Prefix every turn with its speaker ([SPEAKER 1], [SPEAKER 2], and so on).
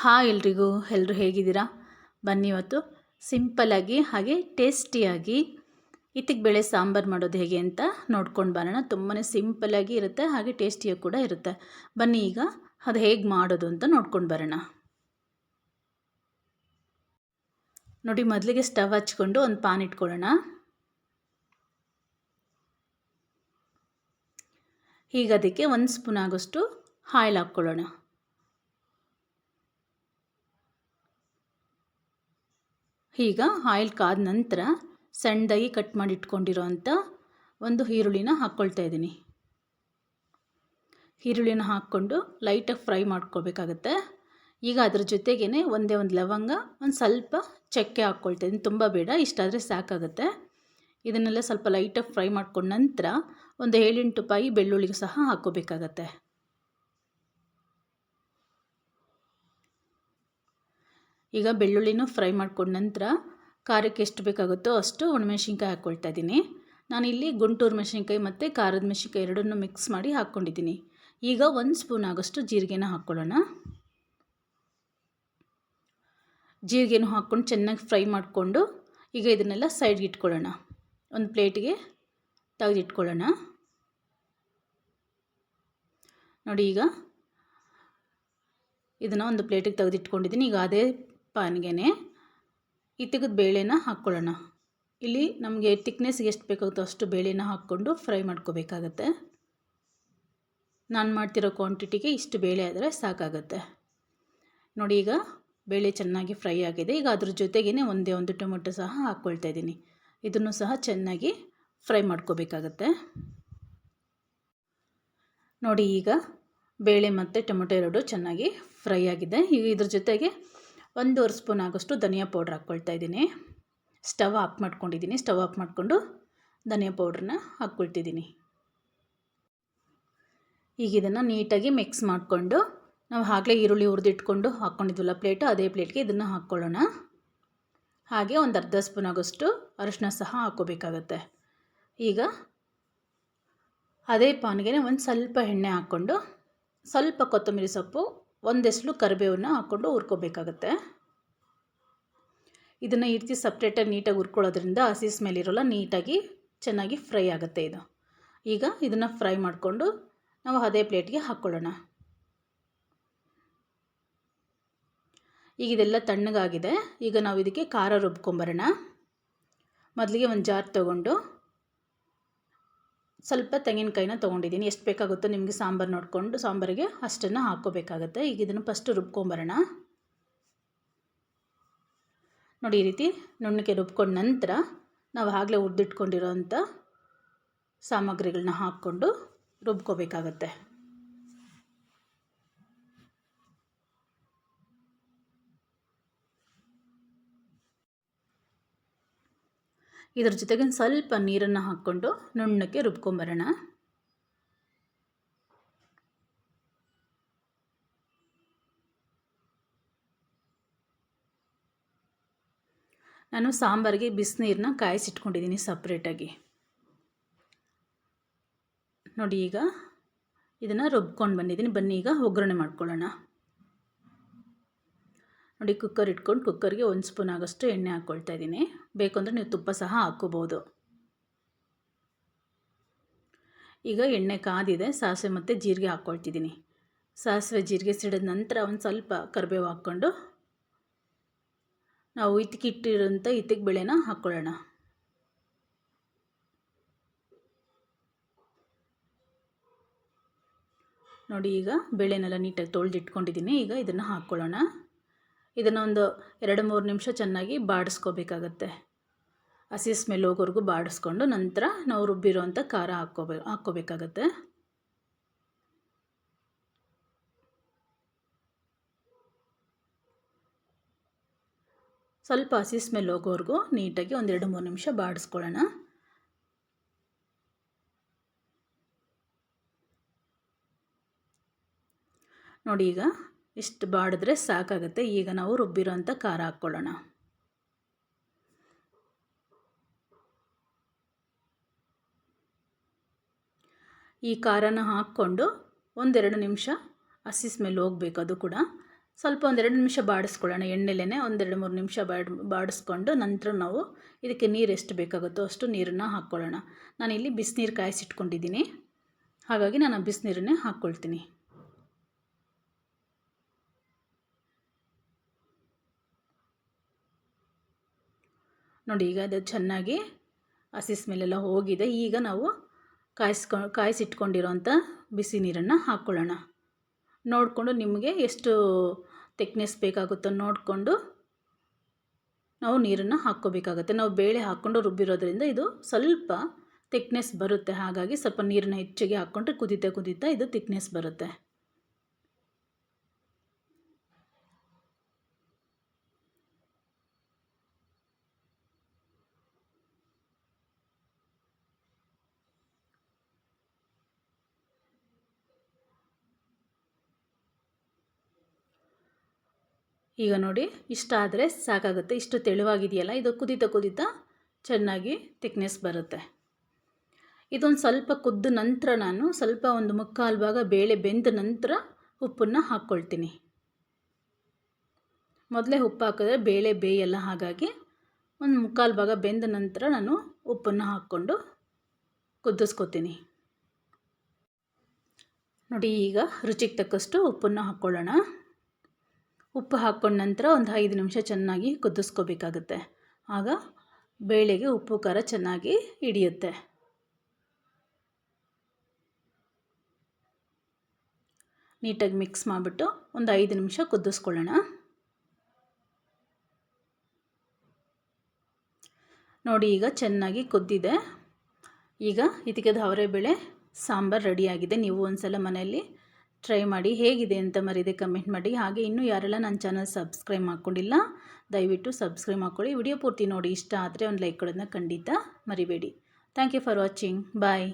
[SPEAKER 1] Hi ಎಲ್ರಿಗೂ ಎಲ್ಲರೂ ಹೇಗಿದ್ದೀರಾ? ಬನ್ನಿ ಇವತ್ತು ಸಿಂಪಲ್ಲಾಗಿ ಹಾಗೆ ಟೇಸ್ಟಿಯಾಗಿ ಇತ್ತಿಗೆ ಬೇಳೆ ಸಾಂಬಾರು ಮಾಡೋದು ಹೇಗೆ ಅಂತ ನೋಡ್ಕೊಂಡು ಬರೋಣ. ತುಂಬಾ ಸಿಂಪಲ್ಲಾಗಿ ಇರುತ್ತೆ, ಹಾಗೆ ಟೇಸ್ಟಿಯಾಗಿ ಕೂಡ ಇರುತ್ತೆ. ಬನ್ನಿ ಈಗ ಅದು ಹೇಗೆ ಮಾಡೋದು ಅಂತ ನೋಡ್ಕೊಂಡು ಬರೋಣ. ನೋಡಿ, ಮೊದಲಿಗೆ ಸ್ಟವ್ ಹಚ್ಕೊಂಡು ಒಂದು ಪಾನ್ ಇಟ್ಕೊಳ್ಳೋಣ. ಈಗ ಅದಕ್ಕೆ ಒಂದು ಸ್ಪೂನ್ ಆಗೋಷ್ಟು ಆಯಿಲ್ ಹಾಕ್ಕೊಳ್ಳೋಣ. ಈಗ ಆಯಿಲ್ ಕಾದ ನಂತರ ಸಣ್ಣದಾಗಿ ಕಟ್ ಮಾಡಿ ಇಟ್ಕೊಂಡಿರೋ ಅಂಥ ಒಂದು ಈರುಳ್ಳಿನ ಹಾಕ್ಕೊಳ್ತಾ ಇದ್ದೀನಿ. ಈರುಳ್ಳಿನ ಹಾಕ್ಕೊಂಡು ಲೈಟಾಗಿ ಫ್ರೈ ಮಾಡ್ಕೊಳ್ಬೇಕಾಗತ್ತೆ. ಈಗ ಅದ್ರ ಜೊತೆಗೇ ಒಂದೇ ಒಂದು ಲವಂಗ, ಒಂದು ಸ್ವಲ್ಪ ಚಕ್ಕೆ ಹಾಕ್ಕೊಳ್ತಾ ಇದ್ದೀನಿ ತುಂಬ ಬೇಡ ಇಷ್ಟಾದರೆ ಸಾಕಾಗುತ್ತೆ. ಇದನ್ನೆಲ್ಲ ಸ್ವಲ್ಪ ಲೈಟಾಗಿ ಫ್ರೈ ಮಾಡ್ಕೊಂಡ ನಂತರ ಒಂದು ಏಳೆಂಟು ಪಾಯಿ ಬೆಳ್ಳುಳ್ಳಿಗೆ ಸಹ ಹಾಕ್ಕೋಬೇಕಾಗತ್ತೆ ಈಗ ಬೆಳ್ಳುಳ್ಳಿನೂ ಫ್ರೈ ಮಾಡ್ಕೊಂಡ ನಂತರ ಖಾರಕ್ಕೆ ಎಷ್ಟು ಬೇಕಾಗುತ್ತೋ ಅಷ್ಟು ಒಣಮೆಣ್ಸಿನ್ಕಾಯಿ ಹಾಕ್ಕೊಳ್ತಾ ಇದ್ದೀನಿ. ನಾನಿಲ್ಲಿ ಗುಂಟೂರು ಮೆಣಸಿನ್ಕಾಯಿ ಮತ್ತು ಖಾರದ ಮೆಣಸಿನ್ಕಾಯಿ ಎರಡನ್ನೂ ಮಿಕ್ಸ್ ಮಾಡಿ ಹಾಕ್ಕೊಂಡಿದ್ದೀನಿ ಈಗ ಒಂದು ಸ್ಪೂನ್ ಆಗೋಷ್ಟು ಜೀರಿಗೆನ ಹಾಕ್ಕೊಳ್ಳೋಣ ಜೀರಿಗೆನೂ ಹಾಕ್ಕೊಂಡು ಚೆನ್ನಾಗಿ ಫ್ರೈ ಮಾಡಿಕೊಂಡು ಈಗ ಇದನ್ನೆಲ್ಲ ಸೈಡ್ಗೆ ಇಟ್ಕೊಳ್ಳೋಣ. ಒಂದು ಪ್ಲೇಟಿಗೆ ತೆಗೆದಿಟ್ಕೊಳ್ಳೋಣ. ನೋಡಿ ಈಗ ಇದನ್ನು ಒಂದು ಪ್ಲೇಟಿಗೆ ತೆಗೆದಿಟ್ಕೊಂಡಿದ್ದೀನಿ. ಈಗ ಅದೇ ಪಾನ್ಗೆ ಇತ್ತಿಗದ ಬೇಳೆನ ಹಾಕ್ಕೊಳ್ಳೋಣ ಇಲ್ಲಿ ನಮಗೆ ತಿಕ್ನೆಸ್ಗೆ ಎಷ್ಟು ಬೇಕಾಗುತ್ತೋ ಅಷ್ಟು ಬೇಳೆನ ಹಾಕ್ಕೊಂಡು ಫ್ರೈ ಮಾಡ್ಕೋಬೇಕಾಗತ್ತೆ. ನಾನು ಮಾಡ್ತಿರೋ ಕ್ವಾಂಟಿಟಿಗೆ ಇಷ್ಟು ಬೇಳೆ ಆದರೆ ಸಾಕಾಗುತ್ತೆ. ನೋಡಿ ಈಗ ಬೇಳೆ ಚೆನ್ನಾಗಿ ಫ್ರೈ ಆಗಿದೆ. ಈಗ ಅದ್ರ ಜೊತೆಗೇ ಒಂದೇ ಒಂದು ಟೊಮೊಟೊ ಸಹ ಹಾಕ್ಕೊಳ್ತಾ ಇದ್ದೀನಿ. ಇದನ್ನು ಸಹ ಚೆನ್ನಾಗಿ ಫ್ರೈ ಮಾಡ್ಕೋಬೇಕಾಗತ್ತೆ. ನೋಡಿ ಈಗ ಬೇಳೆ ಮತ್ತು ಟೊಮೊಟೊ ಎರಡು ಚೆನ್ನಾಗಿ ಫ್ರೈ ಆಗಿದೆ. ಈಗ ಇದ್ರ ಜೊತೆಗೆ ಒಂದೂವರೆ ಸ್ಪೂನ್ ಆಗೋಷ್ಟು ಧನಿಯಾ ಪೌಡ್ರ್ ಹಾಕ್ಕೊಳ್ತಾ ಇದ್ದೀನಿ. ಸ್ಟವ್ ಆಫ್ ಮಾಡ್ಕೊಂಡಿದ್ದೀನಿ. ಸ್ಟವ್ ಆಫ್ ಮಾಡಿಕೊಂಡು ಧನಿಯಾ ಪೌಡ್ರನ್ನ ಹಾಕ್ಕೊಳ್ತಿದ್ದೀನಿ. ಈಗ ಇದನ್ನು ನೀಟಾಗಿ ಮಿಕ್ಸ್ ಮಾಡಿಕೊಂಡು ನಾವು ಆಗಲೇ ಈರುಳ್ಳಿ ಹುರಿದಿಟ್ಕೊಂಡು ಹಾಕ್ಕೊಂಡಿದ್ವಲ್ಲ ಪ್ಲೇಟು, ಅದೇ ಪ್ಲೇಟ್ಗೆ ಇದನ್ನು ಹಾಕ್ಕೊಳ್ಳೋಣ. ಹಾಗೆ ಒಂದು ಅರ್ಧ ಸ್ಪೂನ್ ಆಗೋಷ್ಟು ಅರಿಶಿನ ಸಹ ಹಾಕ್ಕೋಬೇಕಾಗತ್ತೆ. ಈಗ ಅದೇ ಪಾನ್ಗೆ ಒಂದು ಸ್ವಲ್ಪ ಎಣ್ಣೆ ಹಾಕ್ಕೊಂಡು ಸ್ವಲ್ಪ ಕೊತ್ತಂಬರಿ ಸೊಪ್ಪು ಒಂದೆಸಲು ಕರಿಬೇವನ್ನು ಹಾಕ್ಕೊಂಡು ಹುರ್ಕೋಬೇಕಾಗತ್ತೆ. ಇದನ್ನು ಈ ರೀತಿ ಸಪ್ರೇಟಾಗಿ ನೀಟಾಗಿ ಹುರ್ಕೊಳ್ಳೋದ್ರಿಂದ ಹಸಿ ಸ್ಮೆಲ್ ಇರೋಲ್ಲ ನೀಟಾಗಿ ಚೆನ್ನಾಗಿ ಫ್ರೈ ಆಗುತ್ತೆ ಇದು. ಈಗ ಇದನ್ನು ಫ್ರೈ ಮಾಡಿಕೊಂಡು ನಾವು ಅದೇ ಪ್ಲೇಟ್ಗೆ ಹಾಕ್ಕೊಳ್ಳೋಣ ಈಗ ಇದೆಲ್ಲ ತಣ್ಣಗಾಗಿದೆ. ಈಗ ನಾವು ಇದಕ್ಕೆ ಖಾರ ರುಬ್ಕೊಂಬರೋಣ. ಮೊದಲಿಗೆ ಒಂದು ಜಾರ್ ತೊಗೊಂಡು ಸ್ವಲ್ಪ ತೆಂಗಿನಕಾಯಿನ ತೊಗೊಂಡಿದ್ದೀನಿ. ಎಷ್ಟು ಬೇಕಾಗುತ್ತೋ ನಿಮಗೆ ಸಾಂಬಾರು ನೋಡಿಕೊಂಡು ಸಾಂಬಾರಿಗೆ ಅಷ್ಟನ್ನು ಹಾಕ್ಕೋಬೇಕಾಗತ್ತೆ. ಈಗ ಇದನ್ನು ಫಸ್ಟು ರುಬ್ಕೊಂಬರೋಣ. ನೋಡಿ ಈ ರೀತಿ ನುಣ್ಣಗೆ ರುಬ್ಕೊಂಡ ನಂತರ ನಾವು ಆಗಲೇ ಹುರಿದಿಟ್ಕೊಂಡಿರೋ ಸಾಮಗ್ರಿಗಳನ್ನ ಹಾಕ್ಕೊಂಡು ರುಬ್ಕೋಬೇಕಾಗತ್ತೆ. ಇದ್ರ ಜೊತೆಗೆ ಸ್ವಲ್ಪ ನೀರನ್ನು ಹಾಕ್ಕೊಂಡು ನುಣ್ಣಕ್ಕೆ ರುಬ್ಕೊಂಬರೋಣ. ನಾನು ಸಾಂಬಾರಿಗೆ ಬಿಸಿನೀರನ್ನ ಕಾಯಿಸಿಟ್ಕೊಂಡಿದ್ದೀನಿ ಸಪ್ರೇಟಾಗಿ. ನೋಡಿ ಈಗ ಇದನ್ನು ರುಬ್ಕೊಂಡು ಬಂದಿದ್ದೀನಿ. ಬನ್ನಿ, ಈಗ ಒಗ್ಗರಣೆ ಮಾಡ್ಕೊಳ್ಳೋಣ. ನೋಡಿ ಕುಕ್ಕರ್ ಇಟ್ಕೊಂಡು ಕುಕ್ಕರ್ಗೆ ಒಂದು ಸ್ಪೂನ್ ಆಗೋಷ್ಟು ಎಣ್ಣೆ ಹಾಕ್ಕೊಳ್ತಾ ಇದ್ದೀನಿ. ಬೇಕು ನೀವು ತುಪ್ಪ ಸಹ ಹಾಕ್ಕೋಬೋದು. ಈಗ ಎಣ್ಣೆ ಕಾದಿದೆ, ಸಾಸಿವೆ ಮತ್ತು ಜೀರಿಗೆ ಹಾಕ್ಕೊಳ್ತಿದ್ದೀನಿ ಸಾಸಿವೆ, ಜೀರಿಗೆ ಸಿಡಿದ ನಂತರ ಒಂದು ಸ್ವಲ್ಪ ಕರಿಬೇವು ಹಾಕ್ಕೊಂಡು ನಾವು ಇತ್ತಿಕ್ಕಿಟ್ಟಿರೋಂಥ ಇತ್ತಿಗೆ ಬೇಳೆನ ಹಾಕ್ಕೊಳ್ಳೋಣ ನೋಡಿ ಈಗ ಬೆಳೆನೆಲ್ಲ ನೀಟಾಗಿ ತೊಳೆದಿಟ್ಕೊಂಡಿದ್ದೀನಿ. ಈಗ ಇದನ್ನು ಹಾಕ್ಕೊಳ್ಳೋಣ ಇದನ್ನು ಒಂದು ಎರಡು ಮೂರು ನಿಮಿಷ ಚೆನ್ನಾಗಿ ಬಾಡಿಸ್ಕೋಬೇಕಾಗತ್ತೆ. ಹಸಿ ಸ್ಮೆಲ್ ಹೋಗೋವರೆಗೂ ಬಾಡಿಸ್ಕೊಂಡು ನಂತರ ನಾವು ರುಬ್ಬಿರೋವಂಥ ಖಾರ ಹಾಕ್ಕೋಬೇ ಹಾಕ್ಕೋಬೇಕಾಗತ್ತೆ. ಸ್ವಲ್ಪ ಹಸಿ ಸ್ಮೆಲ್ ಹೋಗೋವರೆಗೂ ನೀಟಾಗಿ ಒಂದೆರಡು ಮೂರು ನಿಮಿಷ ಬಾಡಿಸ್ಕೊಳ್ಳೋಣ. ನೋಡಿ ಈಗ ಇಷ್ಟು ಬಾಡಿದ್ರೆ ಸಾಕಾಗುತ್ತೆ. ಈಗ ನಾವು ರುಬ್ಬಿರೋಂಥ ಖಾರ ಹಾಕ್ಕೊಳ್ಳೋಣ. ಈ ಖಾರನ ಹಾಕ್ಕೊಂಡು ಒಂದೆರಡು ನಿಮಿಷ ಹಸಿ ಸ್ಮೆಲ್ ಹೋಗಬೇಕು ಅದು ಕೂಡ. ಸ್ವಲ್ಪ ಒಂದೆರಡು ನಿಮಿಷ ಬಾಡಿಸ್ಕೊಳ್ಳೋಣ ಎಣ್ಣೆಲೇ ಒಂದೆರಡು ಮೂರು ನಿಮಿಷ ಬಾಡ್, ಬಾಡಿಸ್ಕೊಂಡು ನಂತರ ನಾವು ಇದಕ್ಕೆ ನೀರು ಎಷ್ಟು ಬೇಕಾಗುತ್ತೋ ಅಷ್ಟು ನೀರನ್ನು ಹಾಕ್ಕೊಳ್ಳೋಣ. ನಾನಿಲ್ಲಿ ಬಿಸಿನೀರು ಕಾಯಿಸಿಟ್ಕೊಂಡಿದ್ದೀನಿ. ಹಾಗಾಗಿ ನಾನು ಬಿಸಿನೀರನ್ನೇ ಹಾಕ್ಕೊಳ್ತೀನಿ. ನೋಡಿ ಈಗ ಅದು ಚೆನ್ನಾಗಿ ಹಸಿ ಸ್ಮೆಲ್ಲೆಲ್ಲ ಹೋಗಿದೆ. ಈಗ ನಾವು ಕಾಯಿಸ್ಕೊ, ಕಾಯಿಸಿಟ್ಕೊಂಡಿರೋಂಥ ಬಿಸಿ ನೀರನ್ನು ಹಾಕ್ಕೊಳ್ಳೋಣ. ನೋಡಿಕೊಂಡು ನಿಮಗೆ ಎಷ್ಟು ತಿಕ್ನೆಸ್ ಬೇಕಾಗುತ್ತೋ ನೋಡಿಕೊಂಡು ನಾವು ನೀರನ್ನು ಹಾಕ್ಕೋಬೇಕಾಗತ್ತೆ. ನಾವು ಬೇಳೆ ಹಾಕ್ಕೊಂಡು ರುಬ್ಬಿರೋದ್ರಿಂದ ಇದು ಸ್ವಲ್ಪ ತಿಕ್ನೆಸ್ ಬರುತ್ತೆ. ಹಾಗಾಗಿ ಸ್ವಲ್ಪ ನೀರನ್ನ ಹೆಚ್ಚಿಗೆ ಹಾಕ್ಕೊಂಡ್ರೆ ಕುದೀತಾ ಕುದೀತಾ ಇದು ತಿಕ್ನೆಸ್ ಬರುತ್ತೆ. ಈಗ ನೋಡಿ, ಇಷ್ಟ ಆದರೆ ಸಾಕಾಗುತ್ತೆ. ಇಷ್ಟು ತೆಳುವಾಗಿದೆಯಲ್ಲ, ಇದು ಕುದೀತಾ ಕುದೀತಾ ಚೆನ್ನಾಗಿ ತಿಕ್ನೆಸ್ ಬರುತ್ತೆ. ಇದೊಂದು ಸ್ವಲ್ಪ ಕುದ್ದ ನಂತರ ನಾನು ಸ್ವಲ್ಪ ಒಂದು ಮುಕ್ಕಾಲು ಭಾಗ ಬೇಳೆ ಬೆಂದ ನಂತರ ಉಪ್ಪನ್ನು ಹಾಕ್ಕೊಳ್ತೀನಿ. ಮೊದಲೇ ಉಪ್ಪು ಹಾಕಿದ್ರೆ ಬೇಳೆ ಬೇಯಲ್ಲ ಹಾಗಾಗಿ ಒಂದು ಮುಕ್ಕಾಲು ಭಾಗ ಬೆಂದ ನಂತರ ನಾನು ಉಪ್ಪನ್ನು ಹಾಕ್ಕೊಂಡು ಕುದಿಸ್ಕೊತೀನಿ. ನೋಡಿ, ಈಗ ರುಚಿಗೆ ತಕ್ಕಷ್ಟು ಉಪ್ಪನ್ನು ಹಾಕ್ಕೊಳ್ಳೋಣ. ಉಪ್ಪು ಹಾಕ್ಕೊಂಡ ನಂತರ ಒಂದು ಐದು ನಿಮಿಷ ಚೆನ್ನಾಗಿ ಕುದಿಸ್ಕೋಬೇಕಾಗುತ್ತೆ. ಆಗ ಬೇಳೆಗೆ ಉಪ್ಪು, ಖಾರ ಚೆನ್ನಾಗಿ ಹಿಡಿಯುತ್ತೆ. ನೀಟಾಗಿ ಮಿಕ್ಸ್ ಮಾಡಿಬಿಟ್ಟು ಒಂದು ಐದು ನಿಮಿಷ ಕುದಿಸ್ಕೊಳ್ಳೋಣ. ನೋಡಿ, ಈಗ ಚೆನ್ನಾಗಿ ಕುದ್ದಿದೆ. ಈಗ ಇದಕ್ಕೆ ಬೇಳೆ ಸಾಂಬಾರು ರೆಡಿಯಾಗಿದೆ ನೀವು ಒಂದು ಸಲ ಮನೆಯಲ್ಲಿ ಟ್ರೈ ಮಾಡಿ ಹೇಗಿದೆ ಅಂತ ಮರಿದೆ ಕಮೆಂಟ್ ಮಾಡಿ. ಹಾಗೆ ಇನ್ನೂ ಯಾರೆಲ್ಲ ನನ್ನ ಚಾನಲ್ ಸಬ್ಸ್ಕ್ರೈಬ್ ಮಾಡ್ಕೊಂಡಿಲ್ಲ, ದಯವಿಟ್ಟು ಸಬ್ಸ್ಕ್ರೈಬ್ ಮಾಡ್ಕೊಳ್ಳಿ. ವಿಡಿಯೋ ಪೂರ್ತಿ ನೋಡಿ. ಇಷ್ಟ ಆದರೆ ಒಂದು ಲೈಕ್ ಕೊಡೋದನ್ನ ಖಂಡಿತ ಮರಿಬೇಡಿ. Thank you for watching bye